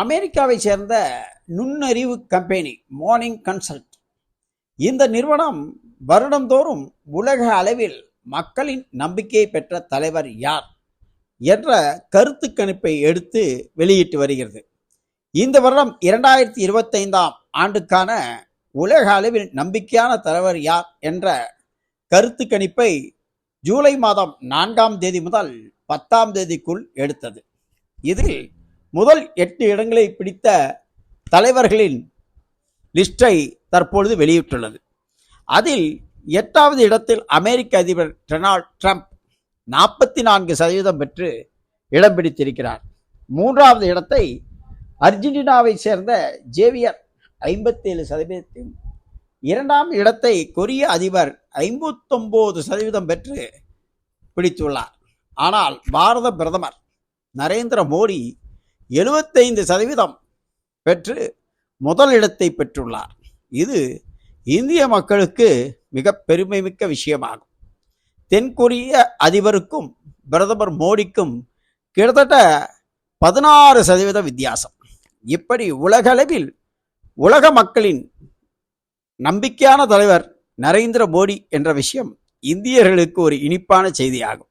அமெரிக்காவை சேர்ந்த நுண்ணறிவு கம்பெனி மார்னிங் கன்சல்ட் இந்த நிறுவனம் வருடந்தோறும் உலக அளவில் மக்களின் நம்பிக்கையை பெற்ற தலைவர் யார் என்ற கருத்து கணிப்பை எடுத்து வெளியிட்டு வருகிறது. இந்த வருடம் இரண்டாயிரத்தி இருபத்தைந்தாம் ஆண்டுக்கான உலக அளவில் நம்பிக்கையான தலைவர் யார் என்ற கருத்து கணிப்பை ஜூலை மாதம் நான்காம் தேதி முதல் பத்தாம் தேதிக்குள் எடுத்தது. இதில் முதல் எட்டு இடங்களை பிடித்த தலைவர்களின் லிஸ்டை தற்பொழுது வெளியிட்டுள்ளது. அதில் எட்டாவது இடத்தில் அமெரிக்க அதிபர் டொனால்ட் ட்ரம்ப் நாற்பத்தி நான்கு சதவீதம் பெற்று இடம் பிடித்திருக்கிறார். மூன்றாவது இடத்தை அர்ஜென்டினாவை சேர்ந்த ஜேவியர் ஐம்பத்தேழு சதவீதத்தையும் இரண்டாம் இடத்தை கொரிய அதிபர் ஐம்பத்தொம்போது சதவீதம் பெற்று பிடித்துள்ளார். ஆனால் பாரத பிரதமர் நரேந்திர மோடி எழுபத்தைந்து சதவீதம் பெற்று முதலிடத்தை பெற்றுள்ளார். இது இந்திய மக்களுக்கு மிக பெருமைமிக்க விஷயமாகும். தென்கொரிய அதிபருக்கும் பிரதமர் மோடிக்கும் கிட்டத்தட்ட பதினாறு சதவீத வித்தியாசம். இப்படி உலகளவில் உலக மக்களின் நம்பிக்கையான தலைவர் நரேந்திர மோடி என்ற விஷயம் இந்தியர்களுக்கு ஒரு இனிப்பான செய்தியாகும்.